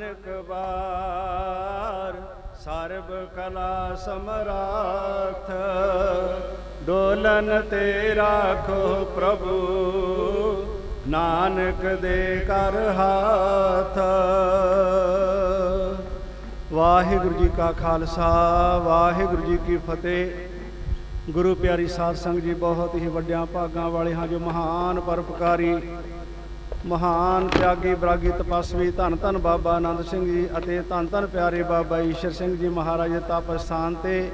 ਨਾਨਕ ਬਾਰ ਸਰਬ ਕਲਾ ਸਮਰਾਥ। ਡੋਲਨ ਤੇ ਰਾਖੋ ਪ੍ਰਭੂ, ਨਾਨਕ ਦੇ ਕਰ ਹਾਥ। ਵਾਹਿਗੁਰੂ ਜੀ ਕਾ ਖਾਲਸਾ, ਵਾਹਿਗੁਰੂ ਜੀ ਕੀ ਫਤਿਹ। ਗੁਰੂ ਪਿਆਰੀ ਸਾਧ ਸੰਗਤ ਜੀ, ਬਹੁਤ ਹੀ ਵੱਡਿਆਂ ਭਾਗਾਂ ਵਾਲੇ ਹਾਂ ਜੋ ਮਹਾਨ ਪਰਪਕਾਰੀ ਮਹਾਨ ਤਿਆਗੀ ਬਰਾਗੀ ਤਪਸਵੀ ਧੰਨ ਧੰਨ ਬਾਬਾ ਆਨੰਦ ਸਿੰਘ ਜੀ ਅਤੇ ਧੰਨ ਧੰਨ ਪਿਆਰੇ ਬਾਬਾ ਈਸ਼ਰ ਸਿੰਘ ਜੀ ਮਹਾਰਾਜ ਦੇ ਤਪ ਸਥਾਨ ਤੇ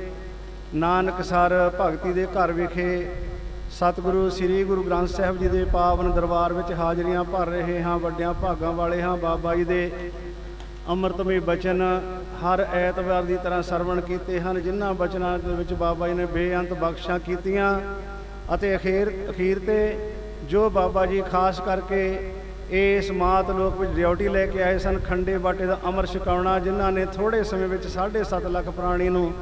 ਨਾਨਕਸਰ ਭਗਤੀ ਦੇ ਘਰ ਵਿਖੇ ਸਤਿਗੁਰੂ, ਸ੍ਰੀ ਗੁਰੂ ਗ੍ਰੰਥ ਸਾਹਿਬ ਜੀ ਦੇ ਪਾਵਨ ਦਰਬਾਰ ਵਿੱਚ ਹਾਜ਼ਰੀਆਂ ਭਰ ਰਹੇ ਹਾਂ, ਵੱਡਿਆਂ ਭਾਗਾਂ ਵਾਲੇ ਹਾਂ। ਬਾਬਾ ਜੀ ਦੇ ਅੰਮ੍ਰਿਤਮਈ ਬਚਨ ਹਰ ਐਤਵਾਰ ਦੀ ਤਰ੍ਹਾਂ ਸਰਵਣ ਕੀਤੇ ਹਨ। ਜਿਨ੍ਹਾਂ ਬਚਨਾਂ ਦੇ ਵਿੱਚ ਬਾਬਾ ਜੀ ਨੇ ਬੇਅੰਤ ਬਖਸ਼ਾਂ ਕੀਤੀਆਂ ਅਤੇ ਅਖੀਰ ਅਖੀਰ ਤੇ ਜੋ ਬਾਬਾ ਜੀ ਖਾਸ ਕਰਕੇ ਇਸ ਮਾਤ ਲੋਕ ਵਿੱਚ ਡਿਊਟੀ ਲੈ ਕੇ ਆਏ ਸਨ। ਖੰਡੇ ਬਾਟੇ ਦਾ ਅਮਰ ਛਕਾਉਣਾ, ਜਿਨ੍ਹਾਂ ਨੇ ਥੋੜੇ ਸਮੇਂ ਵਿੱਚ 7.5 ਲੱਖ ਪ੍ਰਾਣੀ ਨੂੰ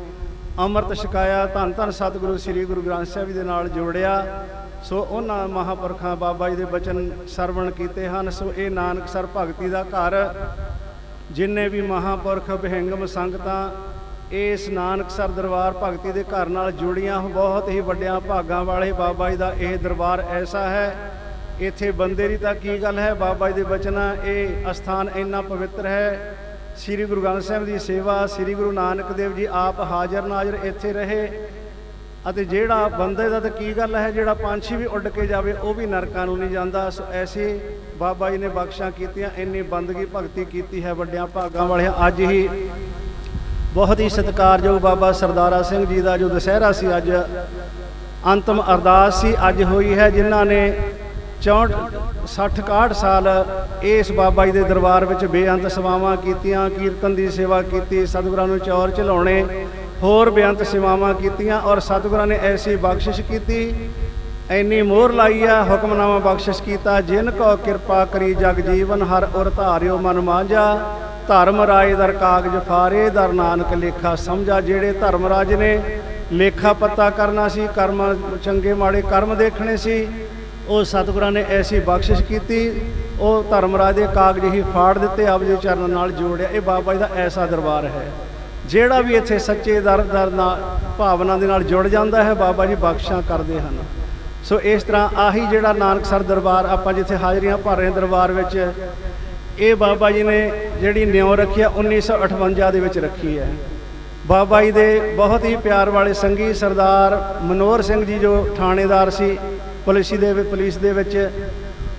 ਅੰਮ੍ਰਿਤ ਛਕਾਇਆ। ਧੰਨ ਧੰਨ ਸਤਿਗੁਰੂ ਸ੍ਰੀ ਗੁਰੂ ਗ੍ਰੰਥ ਸਾਹਿਬ ਜੀ ਦੇ ਨਾਲ ਜੋੜਿਆ। ਸੋ ਉਹਨਾਂ ਮਹਾਪੁਰਖਾਂ ਬਾਬਾ ਜੀ ਦੇ ਬਚਨ ਸਰਵਣ ਕੀਤੇ ਹਨ। ਸੋ ਇਹ ਨਾਨਕ ਸਰ ਭਗਤੀ ਦਾ ਘਰ, ਜਿੰਨੇ ਵੀ ਮਹਾਪੁਰਖ ਵਿਹੰਗਮ ਸੰਗਤਾਂ ਇਸ ਨਾਨਕ ਸਰ ਦਰਬਾਰ ਭਗਤੀ ਦੇ ਘਰ ਨਾਲ ਜੁੜੀਆਂ, ਬਹੁਤ ਹੀ ਵੱਡਿਆਂ ਭਾਗਾਂ ਵਾਲੇ ਬਾਬਾ ਜੀ ਦਾ ਇਹ ਦਰਬਾਰ ਐਸਾ ਹੈ ਇੱਥੇ ਬੰਦੇ ਦੀ ਤਾਂ ਕੀ ਗੱਲ ਹੈ? ਬਾਬਾ ਜੀ ਦੇ ਬਚਨਾਂ, ਇਹ ਅਸਥਾਨ ਇੰਨਾ ਪਵਿੱਤਰ ਹੈ। ਸ੍ਰੀ ਗੁਰੂ ਗ੍ਰੰਥ ਸਾਹਿਬ ਦੀ ਸੇਵਾ, ਸ੍ਰੀ ਗੁਰੂ ਨਾਨਕ ਦੇਵ ਜੀ ਆਪ ਹਾਜ਼ਰ ਨਾਜ਼ਰ ਇੱਥੇ ਰਹੇ। ਅਤੇ ਜਿਹੜਾ ਬੰਦੇ ਦਾ ਤਾਂ ਕੀ ਗੱਲ ਹੈ? ਜਿਹੜਾ ਪੰਛੀ ਵੀ ਉੱਡ ਕੇ ਜਾਵੇ, ਉਹ ਵੀ ਨਰਕਾਂ ਨੂੰ ਨਹੀਂ ਜਾਂਦਾ। ਸੋ ਐਸੇ ਬਾਬਾ ਜੀ ਨੇ ਬਖਸ਼ਾਂ ਕੀਤੀਆਂ, ਇੰਨੀ ਬੰਦਗੀ ਭਗਤੀ ਕੀਤੀ ਹੈ ਵੱਡਿਆਂ ਭਾਗਾਂ ਵਾਲਿਆਂ। ਅੱਜ ਹੀ ਬਹੁਤ ਹੀ ਸਤਿਕਾਰਯੋਗ ਬਾਬਾ ਸਰਦਾਰਾ ਸਿੰਘ ਜੀ ਦਾ ਜੋ ਦੁਸਹਿਰਾ ਸੀ, ਅੱਜ ਅੰਤਮ ਅਰਦਾਸ ਸੀ, ਅੱਜ ਹੋਈ ਹੈ, ਜਿਨ੍ਹਾਂ ਨੇ 60 61 ਸਾਲ ਇਸ ਬਾਬਾ ਜੀ ਦੇ ਦਰਬਾਰ ਵਿੱਚ ਬੇਅੰਤ ਸੇਵਾਵਾਂ ਕੀਤੀਆਂ, ਕੀਰਤਨ ਦੀ ਸੇਵਾ ਕੀਤੀ, ਸਤਿਗੁਰਾਂ ਨੂੰ ਚੌਰ ਚਲਾਉਣੇ ਹੋਰ ਬੇਅੰਤ ਸੇਵਾਵਾਂ ਕੀਤੀਆਂ ਔਰ ਸਤਿਗੁਰਾਂ ਨੇ ਐਸੀ ਬਖਸ਼ਿਸ਼ ਕੀਤੀ। ਐਨੀ ਮੋਹਰ ਲਾਈ ਆ, ਹੁਕਮਨਾਮਾ ਬਖਸ਼ਿਸ਼ ਕੀਤਾ, ਜਿਨ ਕੋ ਕਿਰਪਾ ਕਰੀ ਜਗ ਜੀਵਨ, ਹਰ ਉਰ ਧਾਰਿਓ ਮਨ ਮਾਂਝਾ ਧਰਮ ਰਾਏ ਦਰ ਕਾਗਜ ਫਾਰੇ, ਦਰ ਨਾਨਕ ਲੇਖਾ ਸਮਝਾ, ਜਿਹੜੇ ਧਰਮ ਰਾਜ ਨੇ ਲੇਖਾ ਪੱਤਾ ਕਰਨਾ ਸੀ, ਕਰਮ ਚੰਗੇ ਮਾੜੇ ਕਰਮ ਦੇਖਣੇ ਸੀ ਉਹ ਸਤਿਗੁਰਾਂ ਨੇ ਐਸੀ ਬਖਸ਼ਿਸ਼ ਕੀਤੀ, ਉਹ ਧਰਮ ਰਾਜ ਦੇ ਕਾਗਜ਼ ਹੀ ਫਾੜ ਦਿੱਤੇ ਆਪਦੇ ਚਰਨ ਨਾਲ ਜੋੜਿਆ। ਇਹ ਬਾਬਾ ਜੀ ਦਾ ਐਸਾ ਦਰਬਾਰ ਹੈ। ਜਿਹੜਾ ਵੀ ਇੱਥੇ ਸੱਚੇ ਦਰ ਦਰ ਨਾਲ, ਭਾਵਨਾ ਦੇ ਨਾਲ ਜੁੜ ਜਾਂਦਾ ਹੈ, ਬਾਬਾ ਜੀ ਬਖਸ਼ਾਂ ਕਰਦੇ ਹਨ। ਸੋ ਇਸ ਤਰ੍ਹਾਂ ਆਹੀ ਜਿਹੜਾ ਨਾਨਕਸਰ ਦਰਬਾਰ ਆਪਾਂ ਜਿੱਥੇ ਹਾਜ਼ਰੀਆਂ ਭਰ ਰਹੇ ਦਰਬਾਰ ਵਿੱਚ, ਇਹ ਬਾਬਾ ਜੀ ਨੇ ਜਿਹੜੀ ਨਿਉ ਰੱਖੀ ਆ 1958 ਦੇ ਵਿੱਚ ਰੱਖੀ ਹੈ। ਬਾਬਾ ਜੀ ਦੇ ਬਹੁਤ ਹੀ ਪਿਆਰ ਵਾਲੇ ਸੰਗੀ ਸਰਦਾਰ ਮਨੋਹਰ ਸਿੰਘ ਜੀ ਜੋ ਥਾਣੇਦਾਰ ਸੀ ਪੁਲਿਸ ਦੇ ਪੁਲਿਸ ਦੇ ਵਿੱਚ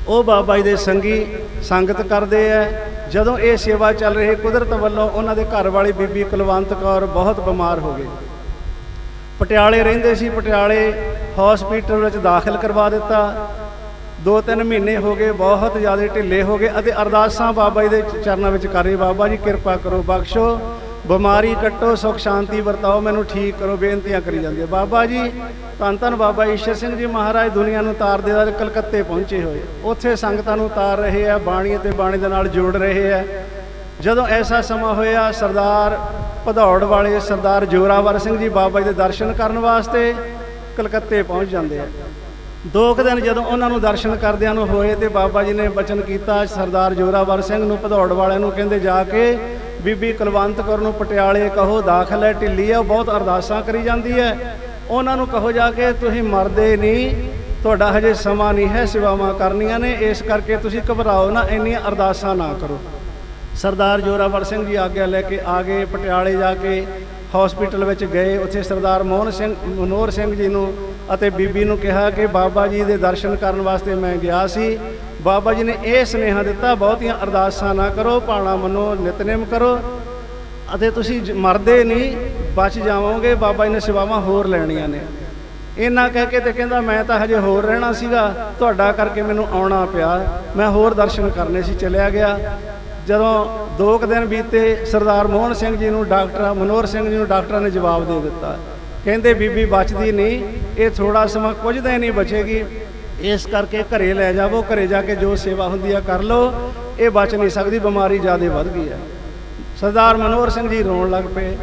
ਉਹ ਬਾਬਾ ਜੀ ਦੇ ਸੰਗੀ ਸੰਗਤ ਕਰਦੇ ਆ। ਜਦੋਂ ਇਹ ਸੇਵਾ ਚੱਲ ਰਹੀ, ਕੁਦਰਤ ਵੱਲੋਂ ਉਹਨਾਂ ਦੇ ਘਰ ਵਾਲੀ ਬੀਬੀ ਕੁਲਵੰਤ ਕੌਰ ਬਹੁਤ ਬਿਮਾਰ ਹੋ ਗਏ ਪਟਿਆਲੇ ਰਹਿੰਦੇ ਸੀ, ਪਟਿਆਲੇ ਹਸਪੀਟਲ ਵਿੱਚ ਦਾਖਲ ਕਰਵਾ ਦਿੱਤਾ। ਦੋ ਤਿੰਨ ਮਹੀਨੇ ਹੋ ਗਏ, ਬਹੁਤ ਜ਼ਿਆਦਾ ਢਿੱਲੇ ਹੋ ਗਏ ਅਤੇ ਅਰਦਾਸਾਂ ਬਾਬਾ ਜੀ ਦੇ ਚਰਨਾਂ ਵਿੱਚ ਕਰ ਰਹੇ। ਬਾਬਾ ਜੀ ਕਿਰਪਾ ਕਰੋ, ਬਖਸ਼ੋ। ਬਿਮਾਰੀ ਕੱਟੋ, ਸੁਖ, ਸ਼ਾਂਤੀ ਵਰਤਾਓ, ਮੈਨੂੰ ਠੀਕ ਕਰੋ, ਬੇਨਤੀਆਂ ਕਰੀ ਜਾਂਦੀ ਹੈ। ਬਾਬਾ ਜੀ, ਧੰਨ ਧੰਨ ਬਾਬਾ ਈਸ਼ਰ ਸਿੰਘ ਜੀ ਮਹਾਰਾਜ ਦੁਨੀਆ ਨੂੰ ਤਾਰਦੇ ਦਾ ਕਲਕੱਤੇ ਪਹੁੰਚੇ ਹੋਏ। ਉੱਥੇ ਸੰਗਤਾਂ ਨੂੰ ਤਾਰ ਰਹੇ ਆ ਬਾਣੀ ਅਤੇ ਬਾਣੀ ਦੇ ਨਾਲ ਜੋੜ ਰਹੇ ਆ। ਜਦੋਂ ਐਸਾ ਸਮਾਂ ਹੋਇਆ, ਸਰਦਾਰ ਭਦੌੜ ਵਾਲੇ ਸਰਦਾਰ ਜੋਰਾਵਰ ਸਿੰਘ ਜੀ ਬਾਬਾ ਜੀ ਦੇ ਦਰਸ਼ਨ ਕਰਨ ਵਾਸਤੇ ਕਲਕੱਤੇ ਪਹੁੰਚ ਜਾਂਦੇ ਆ। ਦੋ ਕੁ ਦਿਨ ਜਦੋਂ ਉਹਨਾਂ ਨੂੰ ਦਰਸ਼ਨ ਕਰਦਿਆਂ ਨੂੰ ਹੋਏ ਤੇ ਬਾਬਾ ਜੀ ਨੇ ਬਚਨ ਕੀਤਾ, ਸਰਦਾਰ ਜੋਰਾਵਰ ਸਿੰਘ ਨੂੰ, ਭਦੌੜ ਵਾਲਿਆਂ ਨੂੰ ਕਹਿੰਦੇ ਜਾ ਕੇ ਬੀਬੀ ਕੁਲਵੰਤ ਕੌਰ ਨੂੰ ਪਟਿਆਲੇ ਕਹੋ ਦਾਖਲ ਹੈ, ਢਿੱਲੀ ਹੈ, ਉਹ ਬਹੁਤ ਅਰਦਾਸਾਂ ਕਰੀ ਜਾਂਦੀ ਹੈ। ਉਹਨਾਂ ਨੂੰ ਕਹੋ ਜਾ ਕੇ, ਤੁਸੀਂ ਮਰਦੇ ਨਹੀਂ, ਤੁਹਾਡਾ ਹਜੇ ਸਮਾਂ ਨਹੀਂ ਹੈ, ਸੇਵਾਵਾਂ ਕਰਨੀਆਂ ਨੇ, ਇਸ ਕਰਕੇ ਤੁਸੀਂ ਘਬਰਾਓ ਨਾ, ਇੰਨੀਆਂ ਅਰਦਾਸਾਂ ਨਾ ਕਰੋ। ਸਰਦਾਰ ਜੋਰਾਵਰ ਸਿੰਘ ਜੀ ਆਗਿਆ ਲੈ ਕੇ ਆ ਗਏ, ਪਟਿਆਲੇ ਜਾ ਕੇ ਹਸਪੀਟਲ ਵਿੱਚ ਗਏ। ਉੱਥੇ ਸਰਦਾਰ ਮੋਹਨ ਸਿੰਘ, ਮਨੋਹਰ ਸਿੰਘ ਜੀ ਨੂੰ ਅਤੇ ਬੀਬੀ ਨੂੰ ਕਿਹਾ ਕਿ ਬਾਬਾ ਜੀ ਦੇ ਦਰਸ਼ਨ ਕਰਨ ਵਾਸਤੇ ਮੈਂ ਗਿਆ ਸੀ। ਬਾਬਾ ਜੀ ਨੇ ਇਹ ਸੁਨੇਹਾ ਦਿੱਤਾ, ਬਹੁਤੀਆਂ ਅਰਦਾਸਾਂ ਨਾ ਕਰੋ, ਪਾਣਾ ਮੰਨੋ, ਨਿਤਨੇਮ ਕਰੋ। ਅਤੇ ਤੁਸੀਂ ਮਰਦੇ ਨਹੀਂ, ਬਚ ਜਾਵੋਗੇ, ਬਾਬਾ ਜੀ ਨੇ ਸੇਵਾਵਾਂ ਹੋਰ ਲੈਣੀਆਂ ਨੇ। ਇਹਨਾਂ ਕਹਿ ਕੇ ਤੇ ਕਹਿੰਦਾ, ਮੈਂ ਤਾਂ ਹਜੇ ਹੋਰ ਰਹਿਣਾ ਸੀਗਾ, ਤੁਹਾਡਾ ਕਰਕੇ ਮੈਨੂੰ ਆਉਣਾ ਪਿਆ। ਮੈਂ ਹੋਰ ਦਰਸ਼ਨ ਕਰਨੇ ਸੀ, ਚਲਿਆ ਗਿਆ। ਜਦੋਂ ਦੋ ਕੁ ਦਿਨ ਬੀਤੇ, ਸਰਦਾਰ ਮੋਹਨ ਸਿੰਘ ਜੀ ਨੂੰ ਡਾਕਟਰ, ਮਨੋਹਰ ਸਿੰਘ ਜੀ ਨੂੰ ਡਾਕਟਰਾਂ ਨੇ ਜਵਾਬ ਦੇ ਦਿੱਤਾ। ਕਹਿੰਦੇ, ਬੀਬੀ ਬਚਦੀ ਨਹੀਂ, ਇਹ ਥੋੜਾ ਸਮਾਂ ਕੁਝ ਦਿਨ ਹੀ ਬਚੇਗੀ। ਇਸ ਕਰਕੇ ਘਰੇ ਲੈ ਜਾਵੋ, ਘਰੇ ਜਾ ਕੇ ਜੋ ਸੇਵਾ ਹੁੰਦੀ ਆ ਕਰ ਲਓ। ਇਹ ਬਚ ਨਹੀਂ ਸਕਦੀ, ਬਿਮਾਰੀ ਜ਼ਿਆਦਾ ਵੱਧ ਗਈ ਆ। ਸਰਦਾਰ ਮਨੋਹਰ ਸਿੰਘ ਜੀ ਰੋਣ ਲੱਗ ਪਏ,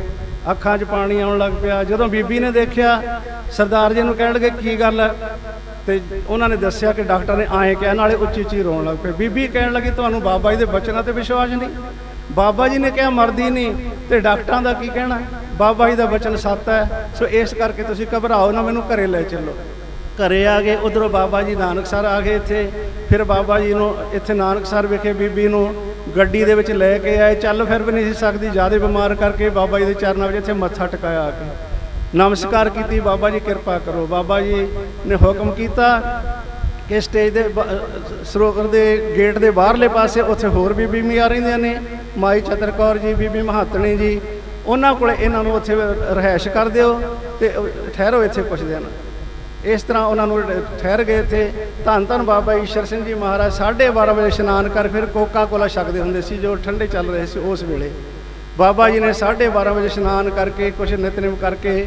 ਅੱਖਾਂ 'ਚ ਪਾਣੀ ਆਉਣ ਲੱਗ ਪਿਆ। ਜਦੋਂ ਬੀਬੀ ਨੇ ਦੇਖਿਆ, ਸਰਦਾਰ ਜੀ ਨੂੰ ਕਹਿਣ ਲੱਗੇ ਕੀ ਗੱਲ ਹੈ ਤੇ ਉਹਨਾਂ ਨੇ ਦੱਸਿਆ ਕਿ ਡਾਕਟਰ ਨੇ ਆਏ ਕਿਹਾ, ਨਾਲੇ ਉੱਚੀ ਉੱਚੀ ਰੋਣ ਲੱਗ ਪਏ। ਬੀਬੀ ਕਹਿਣ ਲੱਗੀ, ਤੁਹਾਨੂੰ ਬਾਬਾ ਜੀ ਦੇ ਬਚਨਾਂ ਤੇ ਵਿਸ਼ਵਾਸ ਨਹੀਂ? ਬਾਬਾ ਜੀ ਨੇ ਕਿਹਾ, ਮਰਦੀ ਨਹੀਂ। ਤੇ ਡਾਕਟਰਾਂ ਦਾ ਕੀ ਕਹਿਣਾ? ਬਾਬਾ ਜੀ ਦਾ ਬਚਨ ਸੱਤ ਹੈ, ਸੋ ਇਸ ਕਰਕੇ ਤੁਸੀਂ ਘਬਰਾਓ ਨਾ, ਮੈਨੂੰ ਘਰੇ ਲੈ ਚੱਲੋ। ਘਰੇ ਆ ਗਏ, ਉਧਰੋਂ ਬਾਬਾ ਜੀ ਨਾਨਕ ਸਰ ਆ ਗਏ ਇੱਥੇ। ਫਿਰ ਬਾਬਾ ਜੀ ਨੂੰ ਇੱਥੇ ਨਾਨਕ ਸਰ ਵਿਖੇ ਬੀਬੀ ਨੂੰ ਗੱਡੀ ਦੇ ਵਿੱਚ ਲੈ ਕੇ ਆਏ। ਚੱਲ ਫਿਰ ਵੀ ਨਹੀਂ ਸੀ ਸਕਦੀ, ਜ਼ਿਆਦਾ ਬਿਮਾਰ ਕਰਕੇ ਬਾਬਾ ਜੀ ਦੇ ਚਰਨਾਂ ਵਿੱਚ ਇੱਥੇ ਮੱਥਾ ਟਿਕਾਇਆ ਆ ਕੇ। ਨਮਸਕਾਰ ਕੀਤੀ, ਬਾਬਾ ਜੀ ਕਿਰਪਾ ਕਰੋ। ਬਾਬਾ ਜੀ ਨੇ ਹੁਕਮ ਕੀਤਾ ਕਿ ਸਟੇਜ ਦੇ ਸਰੋਵਰ ਦੇ ਗੇਟ ਦੇ ਬਾਹਰਲੇ ਪਾਸੇ ਉੱਥੇ ਹੋਰ ਵੀ ਬੀਬੀ ਆ ਰਹੀਆਂ ਨੇ। ਮਾਈ ਚਤਰ ਕੌਰ ਜੀ, ਬੀਬੀ ਮਹਾਤਣੀ ਜੀ, ਉਹਨਾਂ ਕੋਲ ਇਹਨਾਂ ਨੂੰ ਉੱਥੇ ਰਹਿائش ਕਰ ਦਿਓ ਤੇ ਠਹਿਰੋ ਇੱਥੇ ਕੁਛ ਦਿਨ। ਇਸ ਤਰ੍ਹਾਂ ਉਹਨਾਂ ਨੂੰ ਠਹਿਰ ਗਏ ਤੇ ਧੰਨ ਧੰਨ ਬਾਬਾ ਈਸ਼ਰ ਸਿੰਘ ਜੀ ਮਹਾਰਾਜ 12:30 ਵਜੇ ਇਸ਼ਨਾਨ ਕਰ ਫਿਰ ਕੋਕਾ ਕੋਲਾ ਛਕਦੇ ਹੁੰਦੇ ਸੀ, ਜੋ ਠੰਡੇ ਚੱਲ ਰਹੇ ਸੀ ਉਸ ਵੇਲੇ। ਬਾਬਾ ਜੀ ਨੇ 12:30 ਵਜੇ ਇਸ਼ਨਾਨ ਕਰਕੇ ਕੁਝ ਨਿਤਨੇਮ ਕਰਕੇ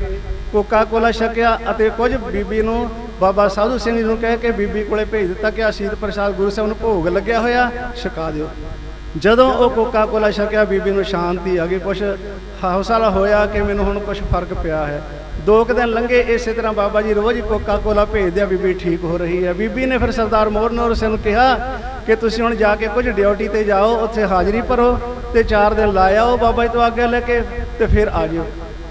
ਕੋਕਾ ਕੋਲਾ ਛਕਿਆ ਅਤੇ ਕੁਝ ਬੀਬੀ ਨੂੰ ਬਾਬਾ ਸਾਧੂ ਸਿੰਘ ਜੀ ਨੂੰ ਕਹਿ ਕੇ ਬੀਬੀ ਕੋਲੇ ਭੇਜ ਦਿੱਤਾ ਕਿ ਆਸ਼ੀਰ ਪ੍ਰਸਾਦ ਗੁਰੂ ਸਾਹਿਬ ਨੂੰ ਭੋਗ ਲੱਗਿਆ ਹੋਇਆ, ਛਕਾ ਦਿਓ। ਜਦੋਂ ਉਹ ਕੋਕਾ ਕੋਲਾ ਛਕਿਆ, ਬੀਬੀ ਨੂੰ ਸ਼ਾਂਤੀ ਆ ਗਈ, ਕੁਛ ਹੌਸਲਾ ਹੋਇਆ ਕਿ ਮੈਨੂੰ ਹੁਣ ਕੁਝ ਫ਼ਰਕ ਪਿਆ ਹੈ। ਦੋ ਕੁ ਦਿਨ ਲੰਘੇ, ਇਸੇ ਤਰ੍ਹਾਂ ਬਾਬਾ ਜੀ ਰੋਜ਼ ਹੀ ਕੋਕਾ ਕੋਲਾ ਭੇਜਦੇ ਆ, ਬੀਬੀ ਠੀਕ ਹੋ ਰਹੀ ਹੈ। ਬੀਬੀ ਨੇ ਫਿਰ ਸਰਦਾਰ ਮੋਹਨੌਰ ਸਿੰਘ ਨੂੰ ਕਿਹਾ ਕਿ ਤੁਸੀਂ ਹੁਣ ਜਾ ਕੇ ਕੁਝ ਡਿਊਟੀ ਤੇ ਜਾਓ, ਉੱਥੇ ਹਾਜ਼ਰੀ ਭਰੋ ਤੇ 4 ਦਿਨ ਲਾ ਆਓ ਬਾਬਾ ਜੀ ਤੋਂ ਆਗਿਆ ਲੈ ਕੇ ਤੇ ਫਿਰ ਆ ਜਿਓ।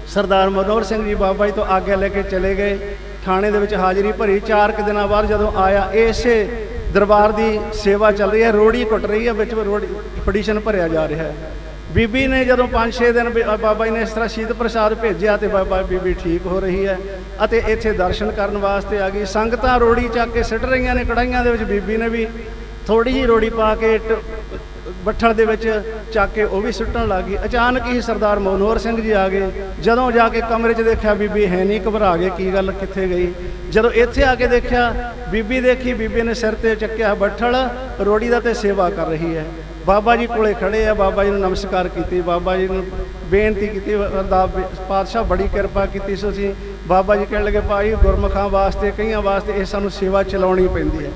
ਸਰਦਾਰ ਮਨੋਹਰ ਸਿੰਘ ਜੀ ਬਾਬਾ ਜੀ ਤੋਂ ਆਗਿਆ ਲੈ ਕੇ ਚਲੇ ਗਏ। ਥਾਣੇ ਦੇ ਵਿੱਚ ਹਾਜ਼ਰੀ ਭਰੀ। 4 ਕੁ ਦਿਨਾਂ ਬਾਅਦ ਜਦੋਂ ਆਇਆ, ਇਸੇ ਦਰਬਾਰ ਦੀ ਸੇਵਾ ਚੱਲ ਰਹੀ ਹੈ। ਰੋੜੀ ਕੁੱਟ ਰਹੀ ਹੈ, ਵਿੱਚ ਰੋੜੀ, ਪਟੀਸ਼ਨ ਭਰਿਆ ਜਾ ਰਿਹਾ ਹੈ। ਬੀਬੀ ਨੇ ਜਦੋਂ 5-6 ਦਿਨ ਬੀ- ਬਾਬਾ ਜੀ ਨੇ ਇਸ ਤਰ੍ਹਾਂ ਸ਼ੀਤ ਪ੍ਰਸਾਦ ਭੇਜਿਆ ਤੇ ਬਾਬਾ ਬੀਬੀ ਠੀਕ ਹੋ ਰਹੀ ਹੈ। ਅਤੇ ਇੱਥੇ ਦਰਸ਼ਨ ਕਰਨ ਵਾਸਤੇ ਆ ਗਈ। ਸੰਗਤਾਂ ਰੋੜੀ ਚੱਕ ਕੇ ਸਿੱਟ ਰਹੀਆਂ ਨੇ ਕੜਾਈਆਂ ਦੇ ਵਿੱਚ ਬੀਬੀ ਨੇ ਵੀ ਥੋੜੀ ਜਿਹੀ ਰੋੜੀ ਪਾ ਕੇ ਟ- ਬੱਠਲ ਦੇ ਵਿੱਚ ਚੱਕ ਕੇ ਉਹ ਵੀ ਸੁੱਟਣ ਲੱਗ ਗਈ। ਅਚਾਨਕ ਹੀ ਸਰਦਾਰ ਮਨੋਹਰ ਸਿੰਘ ਜੀ ਆ ਗਏ। ਜਦੋਂ ਜਾ ਕੇ ਕਮਰੇ 'ਚ ਦੇਖਿਆ, ਬੀਬੀ ਹੈ ਨਹੀਂ ਘਬਰਾ ਗਏ, ਕੀ ਗੱਲ, ਕਿੱਥੇ ਗਈ? ਜਦੋਂ ਇੱਥੇ ਆ ਕੇ ਦੇਖਿਆ, ਬੀਬੀ ਦੇਖੀ, ਬੀਬੀ ਨੇ ਸਿਰ ਤੇ ਚੱਕਿਆ ਬੱਠਲ, ਰੋੜੀ ਦਾ ਤੇ ਸੇਵਾ ਕਰ ਰਹੀ ਹੈ। ਬਾਬਾ ਜੀ ਕੋਲੇ ਖੜੇ ਆ, ਬਾਬਾ ਜੀ ਨੂੰ ਨਮਸਕਾਰ ਕੀਤੀ, ਬਾਬਾ ਜੀ ਨੂੰ ਬੇਨਤੀ ਕੀਤੀ ਦਾ ਪਾਤਸ਼ਾਹ ਬੜੀ ਕਿਰਪਾ ਕੀਤੀ ਸੋ ਅਸੀਂ ਬਾਬਾ ਜੀ ਕਹਿਣ ਲੱਗੇ, ਭਾਈ, ਗੁਰਮੁਖਾਂ ਵਾਸਤੇ, ਕਈਆਂ ਵਾਸਤੇ ਇਹ ਸਾਨੂੰ ਸੇਵਾ ਚਲਾਉਣੀ ਪੈਂਦੀ ਹੈ।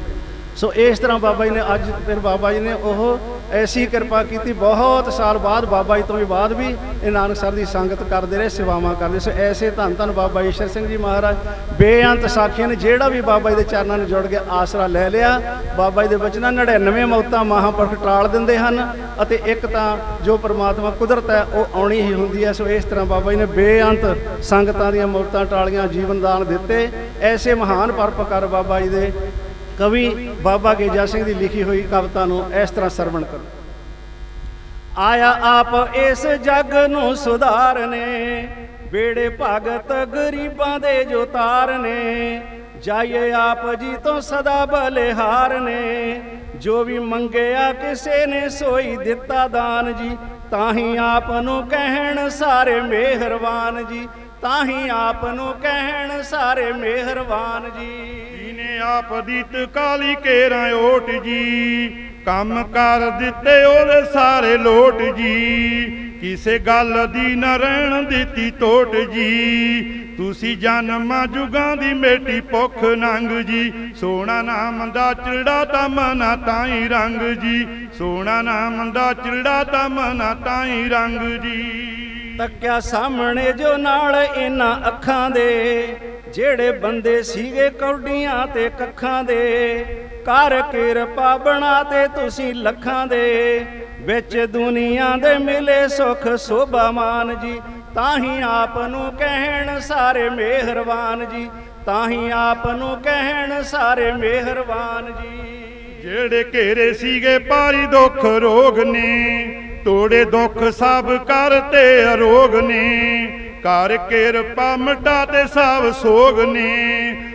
ਸੋ ਇਸ ਤਰ੍ਹਾਂ ਬਾਬਾ ਜੀ ਨੇ ਅੱਜ ਫਿਰ ਬਾਬਾ ਜੀ ਨੇ ਉਹ ਐਸੀ ਕਿਰਪਾ ਕੀਤੀ, ਬਹੁਤ ਸਾਲ ਬਾਅਦ, ਬਾਬਾ ਜੀ ਤੋਂ ਵੀ ਬਾਅਦ ਵੀ ਇਹ ਨਾਨਕ ਨਾਨਕਸਰ ਦੀ ਸੰਗਤ ਕਰਦੇ ਰਹੇ, ਸੇਵਾਵਾਂ ਕਰਦੇ ਸੋ ਐਸੇ ਧੰਨ ਧੰਨ ਬਾਬਾ ਈਸ਼ਰ ਸਿੰਘ ਜੀ ਮਹਾਰਾਜ, ਬੇਅੰਤ ਸਾਖੀਆਂ ਨੇ ਜਿਹੜਾ ਵੀ ਬਾਬਾ ਜੀ ਦੇ ਚਰਨਾਂ ਨੂੰ ਜੁੜ ਕੇ ਆਸਰਾ ਲੈ ਲਿਆ, ਬਾਬਾ ਜੀ ਦੇ ਬਚਨਾਂ 99 ਮੌਤਾਂ ਮਹਾਂਪੁਰਖ ਟਾਲ ਦਿੰਦੇ ਹਨ ਅਤੇ ਇੱਕ ਤਾਂ ਜੋ ਪ੍ਰਮਾਤਮਾ ਕੁਦਰਤ ਹੈ, ਉਹ ਆਉਣੀ ਹੀ ਹੁੰਦੀ ਹੈ। ਸੋ ਇਸ ਤਰ੍ਹਾਂ ਬਾਬਾ ਜੀ ਨੇ ਬੇਅੰਤ ਸੰਗਤਾਂ ਦੀਆਂ ਮੌਤਾਂ ਟਾਲੀਆਂ ਜੀਵਨ ਦਾਨ ਦਿੱਤੇ। ਐਸੇ ਮਹਾਨ ਪਰਪਕਾਰ ਬਾਬਾ ਜੀ ਦੇ ਕਵੀ ਬਾਬਾ ਗੇਜਾ ਸਿੰਘ ਦੀ ਲਿਖੀ ਹੋਈ ਕਵਿਤਾ ਨੂੰ ਇਸ ਤਰ੍ਹਾਂ ਸਰਵਣ ਕਰੋ। ਆਇਆ ਆਪ ਇਸ ਜੱਗ ਨੂੰ ਸੁਧਾਰਨੇ ਬੇੜੇ ਭਗਤ ਗਰੀਬਾਂ ਦੇ ਜੋ ਤਾਰਨੇ, ਜਾਈਏ ਆਪ ਜੀ ਤੋਂ ਸਦਾ ਬਲਿਹਾਰ ਨੇ ਜੋ ਵੀ ਮੰਗਿਆ ਕਿਸੇ ਨੇ ਸੋਈ ਦਿੱਤਾ ਦਾਨ ਜੀ ਤਾਂ ਹੀ ਆਪ ਨੂੰ ਕਹਿਣ ਸਾਰੇ ਮਿਹਰਬਾਨ ਜੀ ਤਾਂ ਹੀ ਆਪ ਨੂੰ ਕਹਿਣ ਸਾਰੇ ਮਿਹਰਬਾਨ ਜੀ। ਆਪ ਦੀਤ ਕਾਲੀ ਕੇਰਾਂ ਓਟ ਜੀ। ਕੰਮ ਕਰ ਦਿੱਤੇ ਉਹਦੇ ਸਾਰੇ ਲੋਟ ਜੀ। ਕਿਸੇ ਗੱਲ ਦੀ ਨਾ ਰਹਿਣ ਦਿੱਤੀ ਟੋਟ ਜੀ। ਤੁਸੀਂ ਜਨਮਾਂ ਜੁਗਾਂ ਦੀ ਮੇਟੀ ਭੁੱਖ ਨੰਗ ਜੀ। ਸੋਹਣਾ ਨਾਮ ਦਾ ਚਿੜਾ ਤਾਂ ਮਨਾ ਤਾਈ ਰੰਗ ਜੀ। ਸੋਹਣਾ ਨਾਮ ਦਾ ਚਿੜਾ ਤਾਂ ਮਨਾ ਤਾਈ ਰੰਗ ਜੀ। ਤੱਕਿਆ ਸਾਹਮਣੇ ਜੋ ਨਾਲ ਇਹਨਾਂ ਅੱਖਾਂ ਦੇ। ਜਿਹੜੇ ਬੰਦੇ ਸੀਗੇ ਕੌਡੀਆਂ ਤੇ ਕੱਖਾਂ ਦੇ ਕਰ ਕਿਰਪਾ ਬਣਾ ਤੇ ਤੁਸੀਂ ਲੱਖਾਂ ਦੇ। ਵਿੱਚ ਦੁਨੀਆ ਦੇ ਮਿਲੇ ਸੁਖ ਸੋਭਾਮਾਨ ਜੀ, ਤਾਂ ਹੀ ਆਪ ਨੂੰ ਕਹਿਣ ਸਾਰੇ ਮਿਹਰਬਾਨ ਜੀ, ਤਾਂ ਹੀ ਆਪ ਨੂੰ ਕਹਿਣ ਸਾਰੇ ਮਿਹਰਬਾਨ ਜੀ। ਜਿਹੜੇ ਘੇਰੇ ਸੀਗੇ ਭਾਰੀ ਦੁੱਖ ਰੋਗ ਨੇ, ਤੋੜੇ ਦੁੱਖ ਸਭ ਕਰਤੇ ਅਰੋਗ ਨੇ। ਕਰ ਕਿਰਪਾ ਮਿਟਾ ਤੇ ਸਭ ਸੋਗ ਨੇ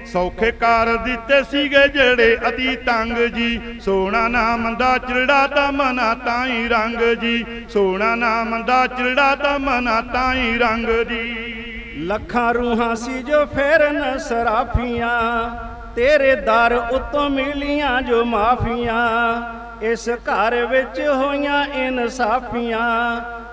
ਸੌਖੇ ਕਰ ਦਿੱਤੇ ਸੀਗੇ ਜਿਹੜੇ ਅਤੀ ਤੰਗ ਜੀ। ਸੋਹਣਾ ਨਾਮ ਦਾ ਚਿੜਾ ਤਾਂ ਮਨਾ ਤਾਈ ਰੰਗ ਜੀ। ਸੋਹਣਾ ਨਾਮ ਦਾ ਚਿੜਾ ਤਾਂ ਮਨਾ ਤਾਈ ਰੰਗ ਜੀ। ਲੱਖਾਂ ਰੂਹਾਂ ਸੀ ਜੋ ਫੇਰਨ ਸਰਾਫੀਆਂ। ਤੇਰੇ ਦਰ ਉਤੋਂ ਮਿਲੀਆਂ ਜੋ ਮਾਫੀਆਂ। ਇਸ ਘਰ ਵਿੱਚ ਹੋਈਆਂ ਇਨਸਾਫੀਆਂ।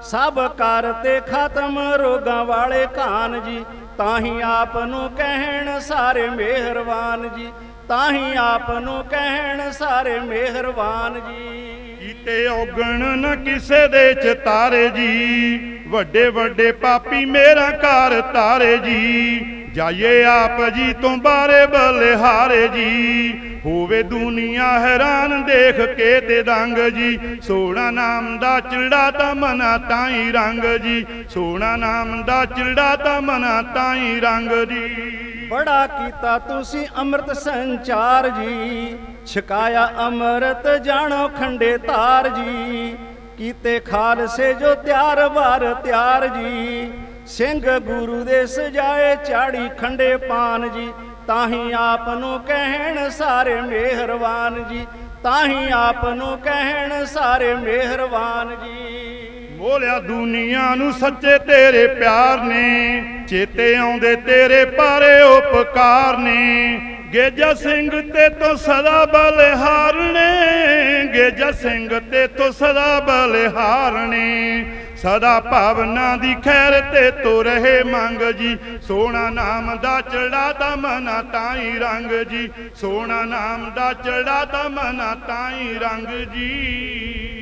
ਸਭ ਕਰ ਤੇ ਖਤਮ ਰੋਗਾਂ ਵਾਲੇ ਕਾਨ ਜੀ। ਤਾਂ ਹੀ ਆਪ ਨੂੰ ਕਹਿਣ ਸਾਰੇ ਮਿਹਰਬਾਨ ਜੀ। ਤਾਂ ਹੀ ਆਪ ਨੂੰ ਕਹਿਣ ਸਾਰੇ ਮਿਹਰਬਾਨ ਜੀ। ਕੀਤੇ ਔਗਣ ਨ ਕਿਸੇ ਦੇ ਚ ਤਾਰੇ ਜੀ। ਵੱਡੇ ਵੱਡੇ ਪਾਪੀ ਮੇਰਾ ਘਰ ਤਾਰੇ ਜੀ। ਜਾਈਏ ਆਪ ਜੀ ਤੋਂ ਬਾਰੇ ਬਲਿਹਾਰੇ ਜੀ। ਹੋਵੇ ਦੁਨੀਆ ਹੈਰਾਨ, ਦੇਖ ਕੇ ਤੇ ਰੰਗ ਜੀ। ਸੋਹਣਾ ਨਾਮ ਦਾ ਚਿੜਾ ਤਾਂ ਮਨਾ ਤਾਈ ਰੰਗ ਜੀ। ਸੋਹਣਾ ਨਾਮ ਦਾ ਚਿੜਾ ਤਾਂ ਮਨਾ ਤਾਈ ਰੰਗ ਜੀ। ਬੜਾ ਕੀਤਾ ਤੁਸੀਂ ਅੰਮ੍ਰਿਤ ਸੰਚਾਰ ਜੀ। ਛਕਾਇਆ ਅੰਮ੍ਰਿਤ ਜਾਣੋ ਖੰਡੇ ਤਾਰ ਜੀ। ਕੀਤੇ ਖਾਲਸੇ ਜੋ ਤਿਆਰ ਵਾਰ ਤਿਆਰ ਜੀ। ਸਿੰਘ ਗੁਰੂ ਦੇ ਸਜਾਏ ਚਾੜੀ ਖੰਡੇ ਪਾਨ ਜੀ, ਤਾਹੀ ਆਪ ਨੂੰ ਕਹਿਣ ਸਾਰੇ ਮਿਹਰਬਾਨ ਜੀ, ਤਾਹੀ ਆਪ ਨੂੰ ਕਹਿਣ ਸਾਰੇ ਮਿਹਰਬਾਨ ਜੀ। ਮੋਲਿਆ ਦੁਨੀਆ ਨੂੰ ਸੱਚੇ ਤੇਰੇ ਪਿਆਰ ਨੇ, ਚੇਤੇ ਆਉਂਦੇ ਤੇਰੇ ਪਾਰੇ ਉਪਕਾਰ ਨੇ। ਗੇਜਾ ਸਿੰਘ ਤੇ ਤੋਂ ਸਦਾ ਬਲਿਹਾਰ ਗੇਜਾ ਸਿੰਘ ਤੇ ਤੋਂ ਸਦਾ ਬਲਿਹਾਰ ਸਦਾ ਭਾਵਨਾ ਦੀ ਖੈਰ ਤੇ ਤੋ ਰਹੇ ਮੰਗ ਜੀ। ਸੋਹਣਾ ਨਾਮ ਦਾ ਚੜਾ ਦਾ ਮਨਾ ਤਾਈ ਰੰਗ ਜੀ। ਸੋਹਣਾ ਨਾਮ ਦਾ ਚੜਾ ਦਾ ਮਨਾ ਤਾਈ ਰੰਗ ਜੀ।